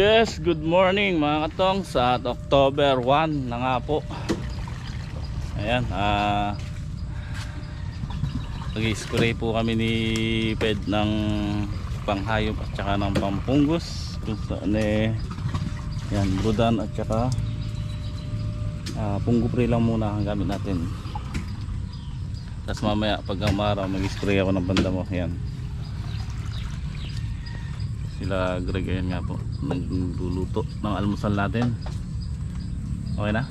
Yes, good morning mga katong sa October 1 na nga po. Ayan, ah Nag-spray po kami ni Ped ng panghayop at saka ng pampunggus kung saan eh yan, budan at saka ah, punggupre lang muna ang gamit natin. Tapos mamaya pag umaraw mag-spray ako ng banda mo. Yan sila Greg ayan nga po nagluluto ng almusal natin okay na?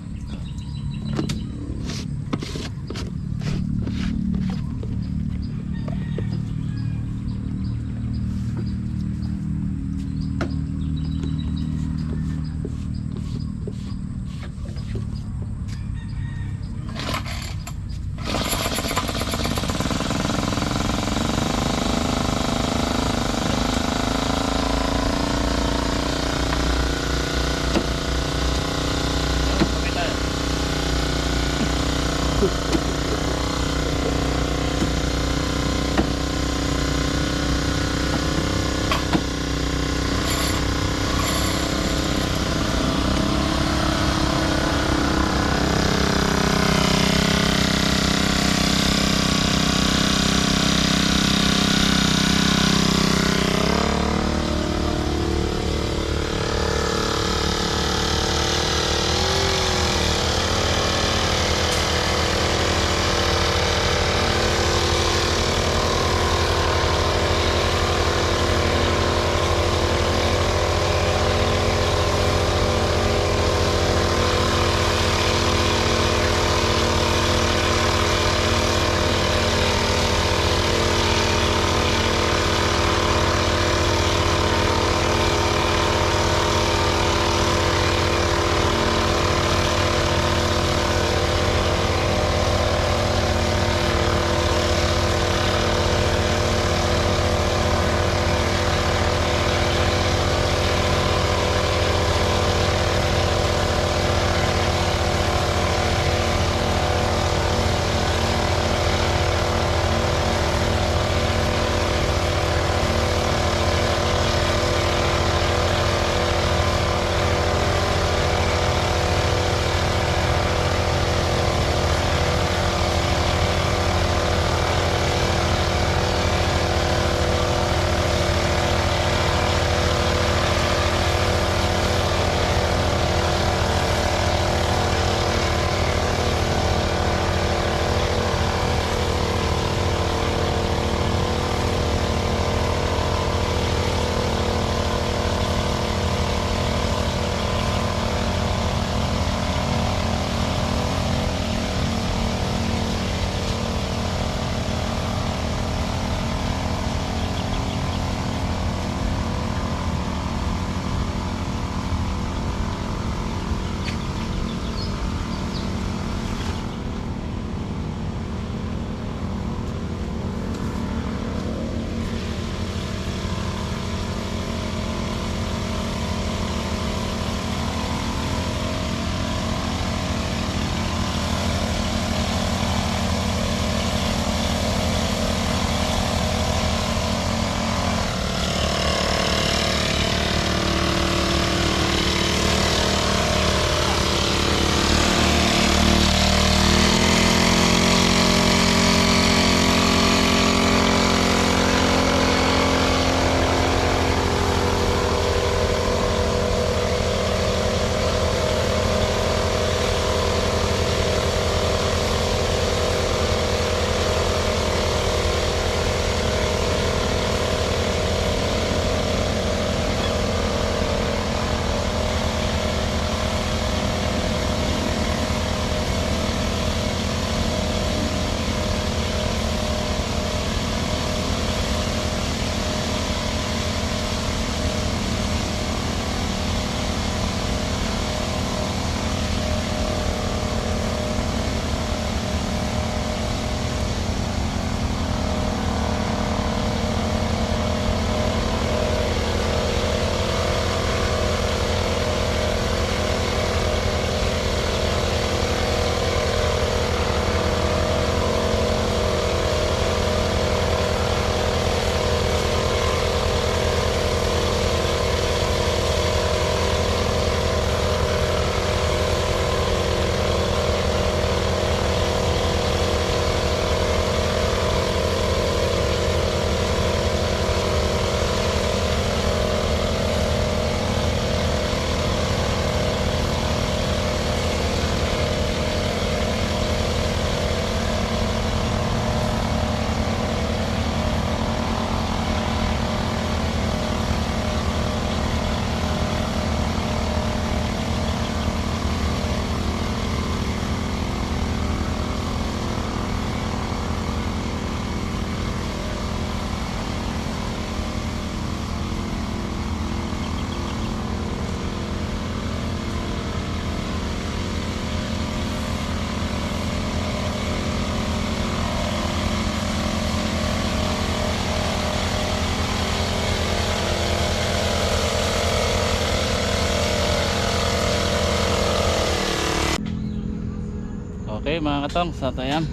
Okay mga katong, sa tayan.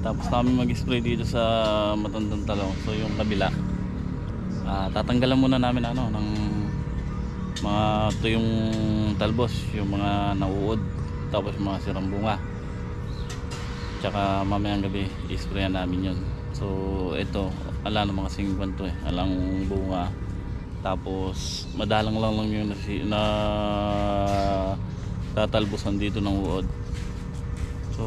Tapos namin mag-spray dito sa matandang talong. So yung kabila. ah, tatanggalan muna namin ano ng mga tuyong talbos, yung mga nauud, tapos mga sirang bunga. Tsaka mamayang gabi i-sprayan namin yun. So ito, ala naman kasing kwanto eh, alang bunga. Tapos madalang lang lang yung nasi, na tatalbosan dito ng uod. So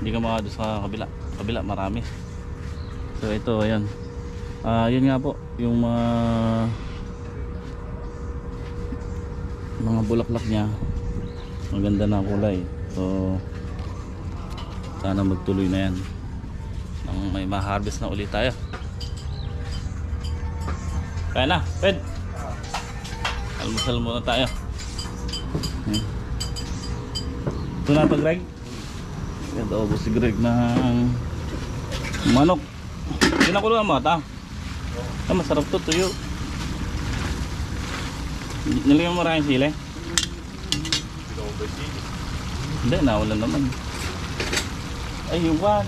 hindi ka makado sa kabila. Kabila marami. So ito ayan. Ah, yun nga po yung mga mga bulaklak niya. Maganda na kulay. So sana magtuloy na yan. Nang may ma-harvest na ulit tayo. Kaya na, Ped. Almusal muna tayo. Ito na to, Greg. Ganda ubos si Greg ng manok. Pinakuluan mo, ta? Ah, masarap to, tuyo. Nilagyan mo maraming sili? Hindi, nawalan naman. Ay, iwan.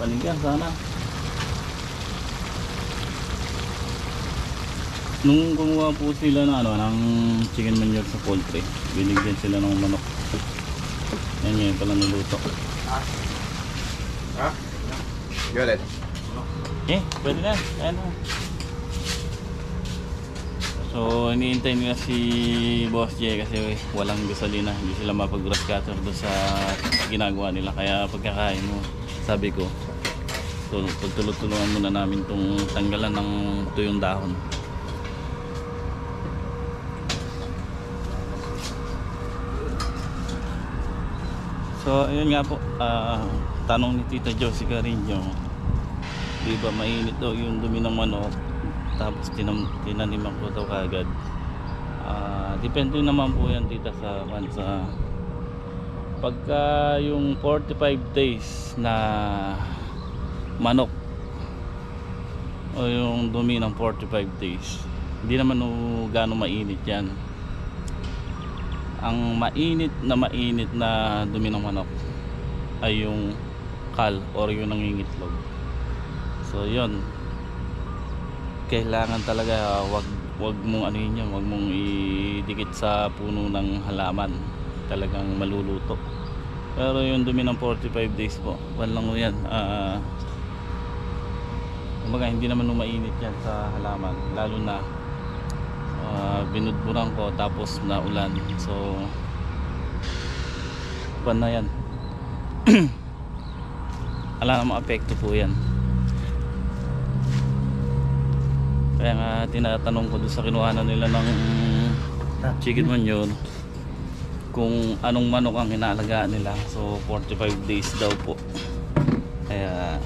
Panigan sana. Nung kumuha po sila ng ano, ng chicken manure sa poultry, binigyan sila ng manok. Yan ngayon pala niluto. Ha? Galit. Eh, pwede na. Ayan na. So, iniintay nila si Boss J kasi walang gasolina. Hindi sila mapag-grass cutter doon sa ginagawa nila. Kaya pagkakain mo, sabi ko, so, pagtulog-tulungan muna namin itong tanggalan ng tuyong dahon. So, ayun nga po. ah, tanong ni Tita Josie Carino. Di ba mainit daw yung dumi ng manok? Tapos tinam, tinaniman ko daw kagad. Ah, depende naman po yan tita sa bansa. Pagka yung 45 days na manok o yung dumi ng 45 days hindi naman gaano mainit yan ang mainit na mainit na dumi ng manok ay yung kal or yung nangingitlog. So yun. Kailangan talaga wag wag mong ano yun yan, wag mong idikit sa puno ng halaman. Talagang maluluto. Pero yung dumi ng 45 days po walang yan. Ah kumbaga hindi naman mainit yan sa halaman lalo na uh, binudburan ko tapos naulan. So pan na yan. Ala namang apekto po yan. Kaya nga tinatanong ko doon sa kinuhanan nila ng chicken manure kung anong manok ang inaalagaan nila. So 45 days daw po. Kaya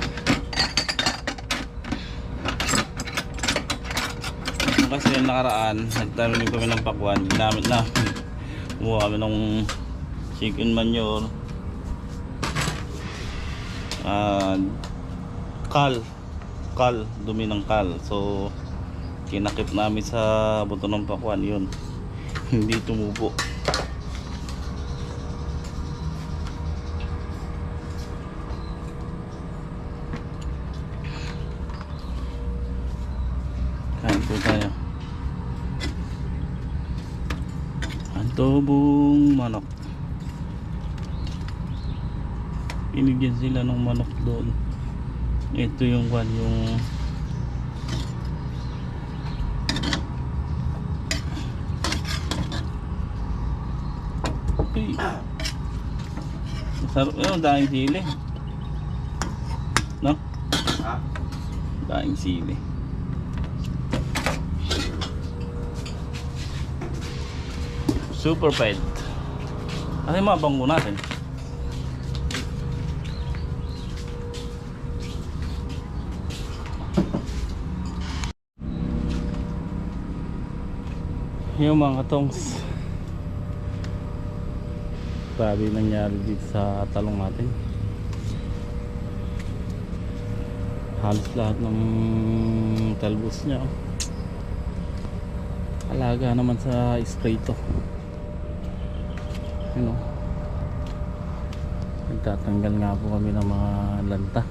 Nung kasi yung nakaraan, nagtanim kami ng pakwan, ginamit na. Kumuha kami ng chicken manure. Ah, kal. Kal, dumi ng kal. So, kinakip namin sa buto ng pakwan, yun. Hindi tumubo. Antobong manok. Binigyan sila ng manok doon. Ito yung kwan yung Uy. Masarap yun, daing sili. No? Daing sili. Super pet. Ano yung mga bangko natin? Yung mga katongs. Grabe nangyari dito sa talong natin. Halos lahat ng talbos niya. oh. Alaga naman sa spray to. Ano? Nagtatanggal nga po kami ng mga lanta.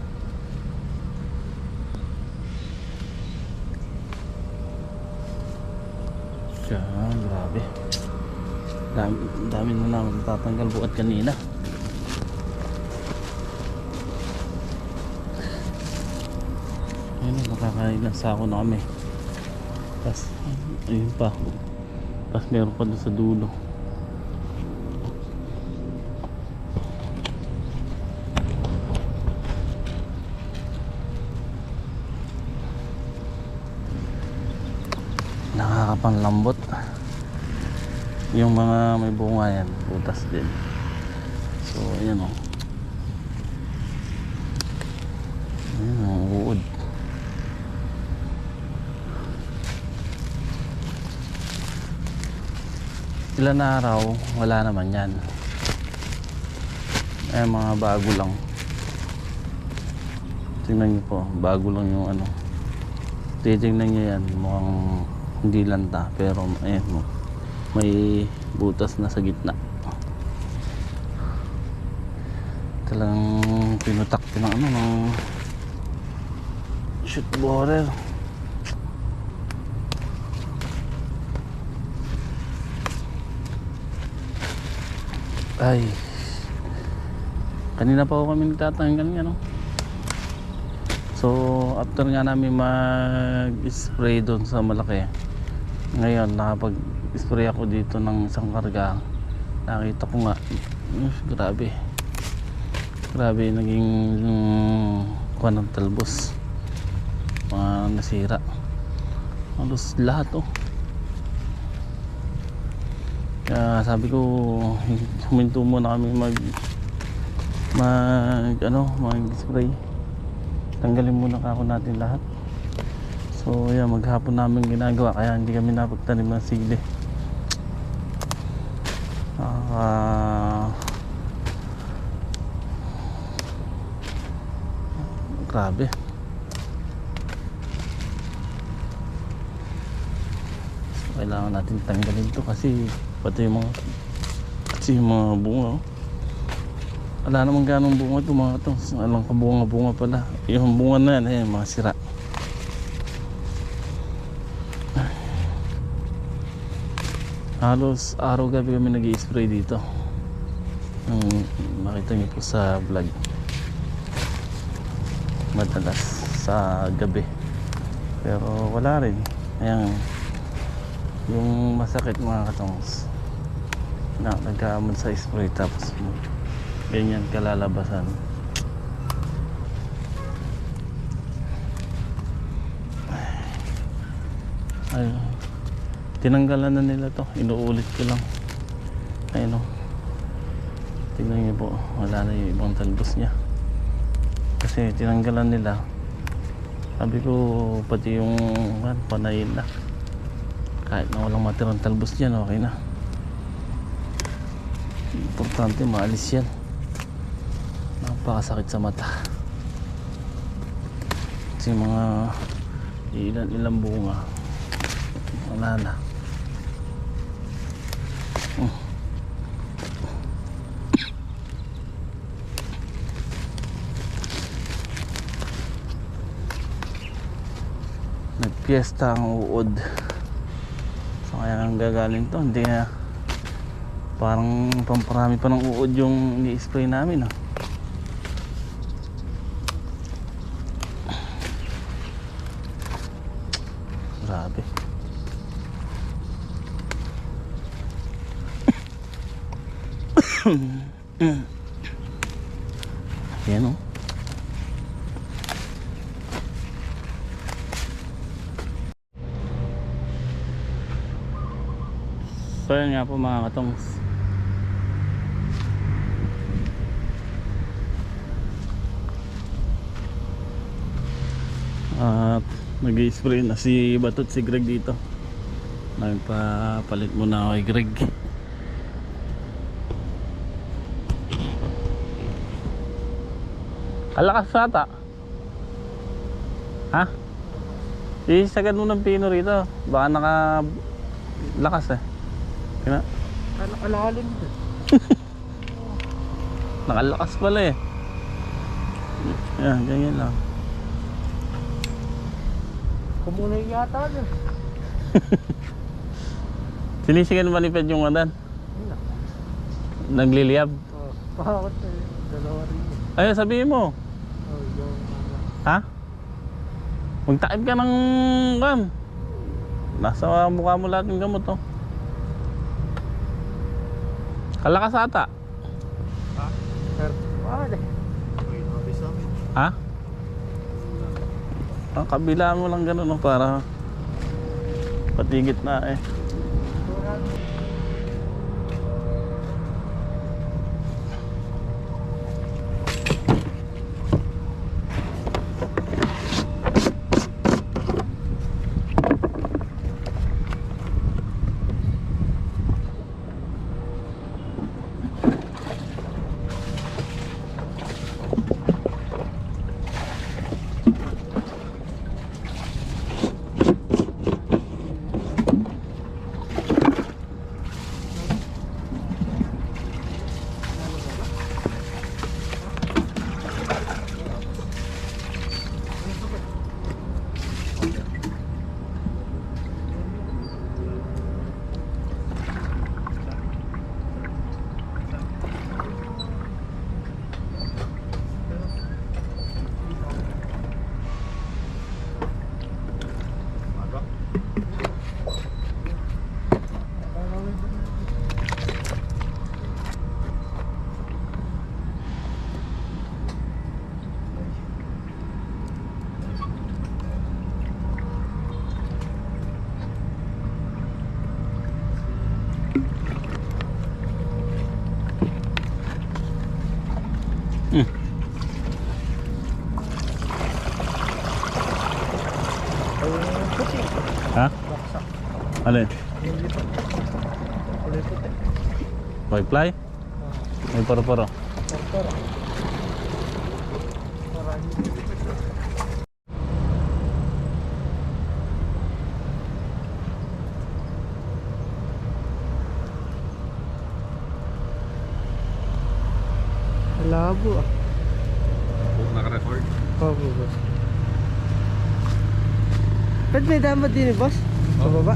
Siya, grabe. Dami, dami na namin tatanggal bukat kanina. Ayun, nakakailan sa ako na kami. Tapos, ayun pa. Tapos meron pa doon sa dulo. Nakakapanglambot. Yung mga may bunga yan, butas din. So, ayan o. Ayan o, uod. Ilan araw, wala naman yan. Eh, mga bago lang. Tingnan niyo po, bago lang yung ano. Titingnan niyo yan, mukhang hindi lanta. Pero, ayan mo, may butas na sa gitna. Talagang pinutak ng ano, ng shoot borer. Ay. Kanina pa ako kami nagtatanggal nga no. So, after nga namin mag-spray doon sa malaki. Ngayon, nakapag-spray ako dito ng isang karga. Nakita ko nga, uh, grabe. Grabe, naging um, kuha ng talbos. Mga nasira. Halos lahat oh. Kaya sabi ko, huminto muna kami mag mag ano, mag spray. Tanggalin muna kako natin lahat. So, yan, maghapon namin ginagawa kaya hindi kami napagtanim ng sili. Ah, grabe. So, kailangan natin tanggalin to kasi pati yung mga kasi yung mga bunga oh. wala namang ganong bunga ito mga to alang kabunga bunga pala yung bunga na yan ayan mga sira halos araw gabi kami nag spray dito. Ang makita niyo po sa vlog. Madalas sa gabi. Pero wala rin. Ayan. Yung masakit mga katongs na nagkaamon sa spray tapos ganyan kalalabasan. Ay tinanggalan na nila to. Inuulit ko lang. Ayun o tingnan niyo po. Wala na yung ibang talbos niya. Kasi tinanggalan nila. Sabi ko pati yung ano, panayin na. Kahit na walang matirang talbos dyan okay na. Importante maalis yan. Napakasakit sa mata. Kasi mga ilan ilang bunga. Wala na nagpiesta ang uod So kaya ang gagaling to, hindi na parang pamparami pa ng uod yung ni-spray namin ah. Grabe. Yan oh. So yun nga po mga katongs. At nag spray na si Batot si Greg dito. Nagpapalit muna ako kay Greg. Kalakas sata Ha? Isagad mo ng pino rito. Baka naka lakas eh Kina? Ano alalim doon? Nakalakas pala eh. Yan, ganyan lang. Kumunay yata dun. Sinisigan ba ni Ped yung adan? Nagliliyab? Oh, bakit eh? Dalawa rin yun. Ayun, sabihin mo. Oh, yung ano. Ha? Magtaib ka ng kan. Nasa mukha mo lahat ng gamot oh. Kalakas ata. Sir, wala eh. Ha? Ang kabila mo lang ganun oh, para patigit na eh. May paro-paro. Tortora. Para hindi Labo ah. Naka-record? Oo, oh, boss. Ba't may damad din eh, boss? Sa baba?